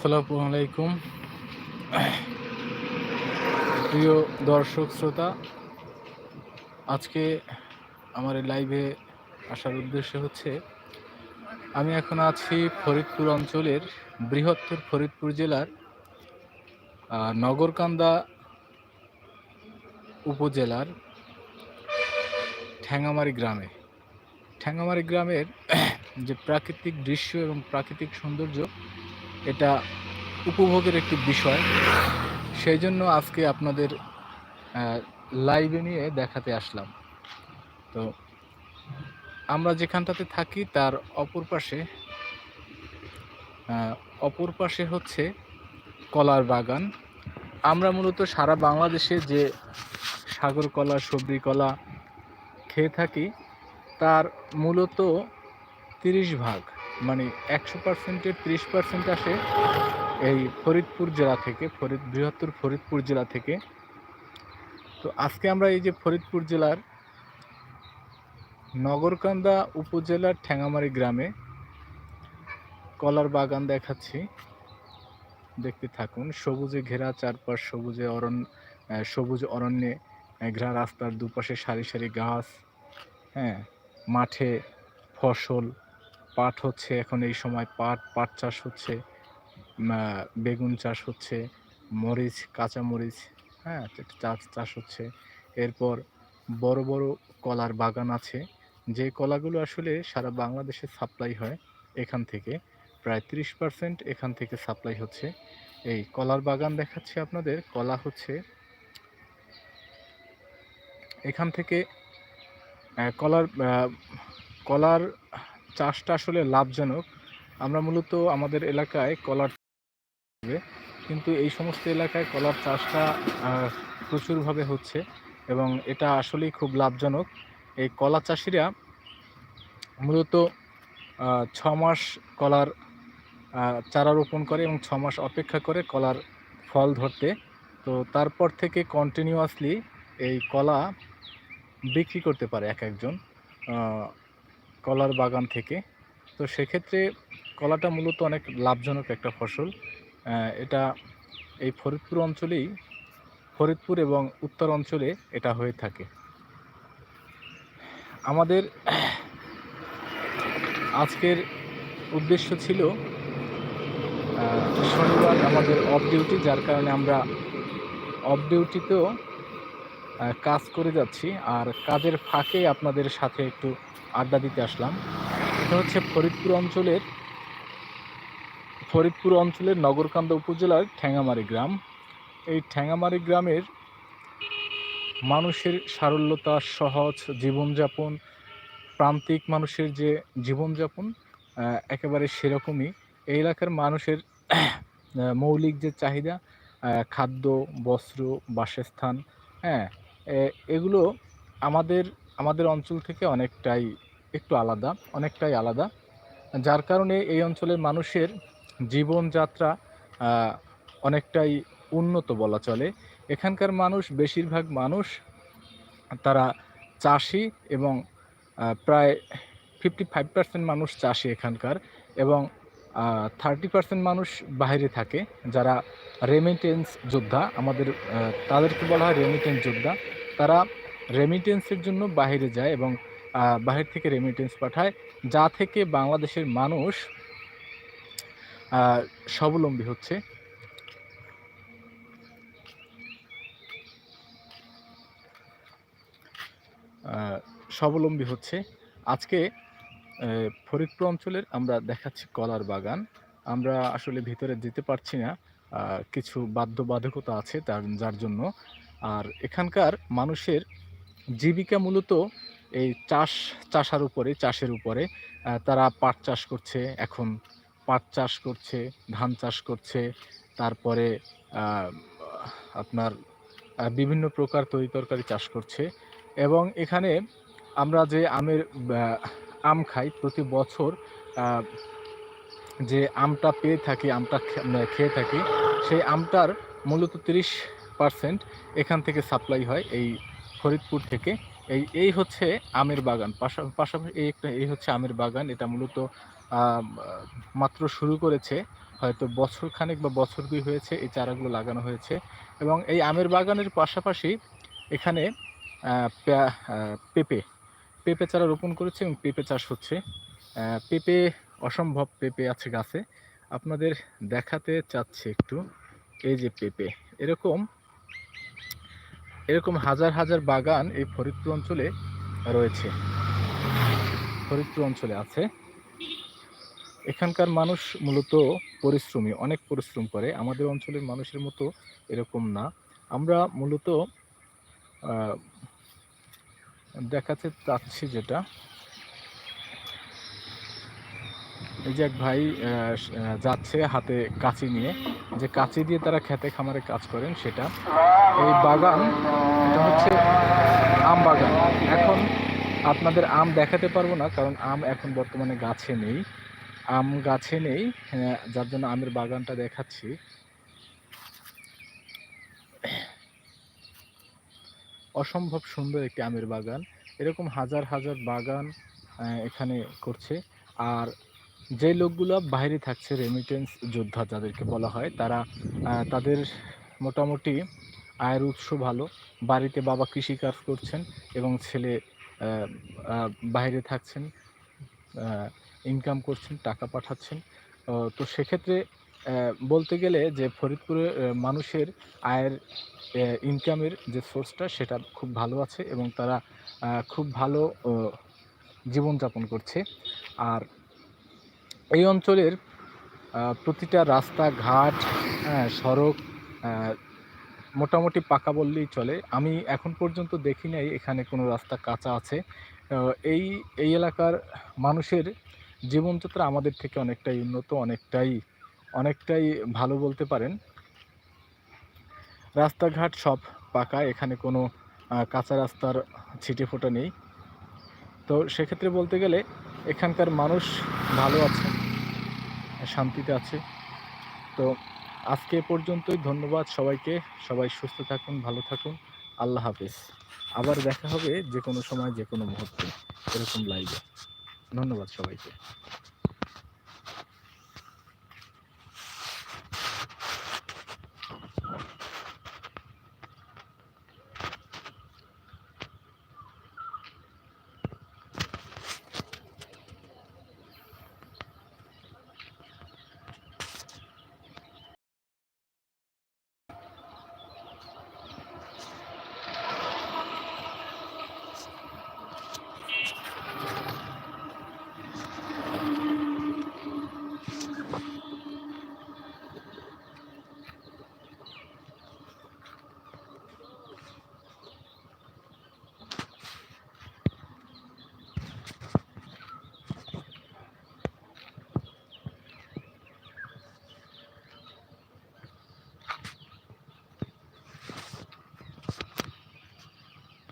আসসালামু আলাইকুম। প্রিয় দর্শক, শ্রোতা, আজকে আমার এই লাইভে আসার উদ্দেশ্য হচ্ছে, আমি এখন আছি ফরিদপুর অঞ্চলের বৃহত্তর ফরিদপুর জেলার নগরকান্দা উপজেলার ঠ্যাঙ্গামারি গ্রামে। ঠ্যাঙ্গামারি গ্রামের যে প্রাকৃতিক দৃশ্য এবং প্রাকৃতিক সৌন্দর্য, এটা উপভোগের একটি বিষয়। সেই জন্য আজকে আপনাদের লাইভে নিয়ে দেখাতে আসলাম। তো আমরা যেখানটাতে থাকি, তার অপর পাশে অপর পাশে হচ্ছে কলার বাগান। আমরা মূলত সারা বাংলাদেশে যে সাগর কলা সবজি কলা খেয়ে থাকি তার মূলত তিরিশ ভাগ মানে একশো পার্সেন্টের ত্রিশ পার্সেন্ট আসে এই ফরিদপুর জেলা থেকে, ফরিদ, বৃহত্তর ফরিদপুর জেলা থেকে। তো আজকে আমরা এই যে ফরিদপুর জেলার নগরকান্দা উপজেলার ঠ্যাঙ্গামারি গ্রামে কলার বাগান দেখাচ্ছি। দেখতে থাকুন, সবুজে ঘেরা চারপাশ, সবুজে অরণ্য সবুজ অরণ্যে ঘেরা রাস্তার দুপাশে সারি সারি গাছ হ্যাঁ। মাঠে ফসল, পাট হচ্ছে এখন এই সময় পাট পাট চাষ হচ্ছে বেগুন চাষ হচ্ছে, মরিচ, কাঁচা মরিচ হ্যাঁ চাষ চাষ হচ্ছে। এরপর বড় বড় কলার বাগান আছে। যে কলাগুলো আসলে সারা বাংলাদেশে সাপ্লাই হয় এখান থেকে, প্রায় তিরিশ পার্সেন্ট এখান থেকে সাপ্লাই হচ্ছে। এই কলার বাগান দেখাচ্ছে আপনাদের। কলা হচ্ছে এখান থেকে কলার কলার চাষটা আসলে লাভজনক। আমরা মূলত আমাদের এলাকায় কলার কিন্তু এই সমস্ত এলাকায় কলার চাষটা প্রচুরভাবে হচ্ছে এবং এটা আসলেই খুব লাভজনক। এই কলা চাষিরা মূলত ছ মাস কলার চারা রোপণ করে এবং ছ মাস অপেক্ষা করে কলার ফল ধরতে। তো তারপর থেকে কন্টিনিউয়াসলি এই কলা বিক্রি করতে পারে এক একজন কলার বাগান থেকে। তো সেক্ষেত্রে কলাটা মূলত অনেক লাভজনক একটা ফসল। এটা এই ফরিদপুর অঞ্চলেই, ফরিদপুর এবং উত্তর অঞ্চলে এটা হয়ে থাকে। আমাদের আজকের উদ্দেশ্য ছিল শনিবার আমাদের অফ ডিউটি যার কারণে আমরা অফ ডিউটিতেও কাজ করে যাচ্ছি। আর কাজের ফাঁকে আপনাদের সাথে একটু আড্ডা দিতে আসলাম। এটা হচ্ছে ফরিদপুর অঞ্চলের ফরিদপুর অঞ্চলের নগরকান্দা উপজেলার ঠ্যাঙ্গামারি গ্রাম। এই ঠ্যাঙ্গামারি গ্রামের মানুষের সারল্যতা, সহজ জীবনযাপন, প্রান্তিক মানুষের যে জীবনযাপন একেবারে সেরকমই। এই এলাকার মানুষের মৌলিক যে চাহিদা খাদ্য, বস্ত্র, বাসস্থান হ্যাঁ এগুলো আমাদের আমাদের অঞ্চল থেকে অনেকটাই একটু আলাদা, অনেকটাই আলাদা। যার কারণে এই অঞ্চলের মানুষের জীবনযাত্রা অনেকটাই উন্নত বলা চলে। এখানকার মানুষ, বেশিরভাগ মানুষ তারা চাষি এবং প্রায় ফিফটি ফাইভ পার্সেন্ট মানুষ চাষি এখানকার এবং থার্টি পার্সেন্ট মানুষ বাইরে থাকে। যারা রেমিটেন্স যোদ্ধা, আমাদের তাদেরকে বলা হয় রেমিটেন্স যোদ্ধা। তারা রেমিটেন্সের জন্য বাইরে যায় এবং বাহির থেকে রেমিটেন্স পাঠায়, যা থেকে বাংলাদেশের মানুষ স্বাবলম্বী হচ্ছে। স্বাবলম্বী হচ্ছে। আজকে ফরিদপুর অঞ্চলের আমরা দেখাচ্ছি কলার বাগান। আমরা আসলে ভিতরে যেতে পারছি না। কিছু বাধ্যবাধকতা আছে তার, যার জন্য। আর এখানকার মানুষের জীবিকা মূলত এই চাষ, চাষার উপরে, চাষের উপরে। তারা পাট চাষ করছে, এখন পাট চাষ করছে, ধান চাষ করছে। তারপরে আপনার বিভিন্ন প্রকার তরি তরকারি চাষ করছে। এবং এখানে আমরা যে আমের আম খাই প্রতি বছর যে আমটা পেয়ে থাকি আমটা মানে খেয়ে থাকি সেই আমটার মূলত তিরিশ পার্সেন্ট এখান থেকে সাপ্লাই হয় এই ফরিদপুর থেকে এই এই হচ্ছে আমের বাগান পাশা পাশাপাশি এই একটা এই হচ্ছে আমের বাগান এটা মূলত মাত্র শুরু করেছে। হয়তো বছর খানেক বা বছর দুই হয়েছে এই চারাগুলো লাগানো হয়েছে এবং এই আমের বাগানের পাশাপাশি এখানে পেঁপে, পেঁপে চারা রোপণ করেছে এবং পেঁপে চাষ হচ্ছে। পেঁপে অসম্ভব পেঁপে আছে গাছে। আপনাদের দেখাতে চাচ্ছি একটু। এই যে পেঁপে। এরকম এরকম হাজার, হাজার বাগান এই ফরিদপুর অঞ্চলে রয়েছে। ফরিদপুর অঞ্চলে আছে। এখানকার মানুষ মূলত পরিশ্রমী, অনেক পরিশ্রম করে। আমাদের অঞ্চলের মানুষের মতো এরকম না। আমরা মূলত দেখাতে চাচ্ছি যেটা এই যে এক ভাই যাচ্ছে হাতে কাঁচি নিয়ে। যে কাঁচি দিয়ে তারা খেতে খামারে কাজ করেন সেটা। এই বাগান এটা হচ্ছে আম বাগান। এখন আপনাদের আম দেখাতে পারব না কারণ আম এখন বর্তমানে গাছে নেই। আম গাছে নেই হ্যাঁ, যার জন্য আমের বাগানটা দেখাচ্ছি। অসম্ভব সুন্দর একটি আমের বাগান। এরকম হাজার, হাজার বাগান এখানে করছে। আর যে লোকগুলো বাইরে থাকছে রেমিটেন্স যোদ্ধা যাদেরকে বলা হয় তারা তাদের মোটামুটি আয়ের উৎস ভালো। বাড়িতে বাবা কৃষিকাজ করছেন এবং ছেলে বাইরে থাকছেন। ইনকাম করছেন, টাকা পাঠাচ্ছেন। তো সেক্ষেত্রে বলতে গেলে যে ফরিদপুরের মানুষের আয়ের ইনকামের যে সোর্সটা সেটা খুব ভালো আছে এবং তারা খুব ভালো জীবনযাপন করছে। আর এই অঞ্চলের প্রতিটা রাস্তাঘাট, সড়ক মোটামুটি পাকা বললেই চলে। আমি এখন পর্যন্ত দেখি নাই এখানে কোনো রাস্তা কাঁচা আছে। এই, এই এলাকার মানুষের জীবনযাত্রা আমাদের থেকে অনেকটাই উন্নত, অনেকটাই, অনেকটাই ভালো বলতে পারেন। রাস্তাঘাট সব পাকা। এখানে কোনো কাঁচা রাস্তার ছিটেফোঁটা নেই। তো সেক্ষেত্রে বলতে গেলে এখানকার মানুষ ভালো আছে। শান্তিতে আছে। তো আজকে পর্যন্তই। ধন্যবাদ সবাইকে। সবাই সুস্থ থাকুন, ভালো থাকুন। আল্লাহ হাফেজ। আবার দেখা হবে যে কোনো সময় যে কোনো মুহূর্তে এরকম লাইভে। ধন্যবাদ সবাইকে।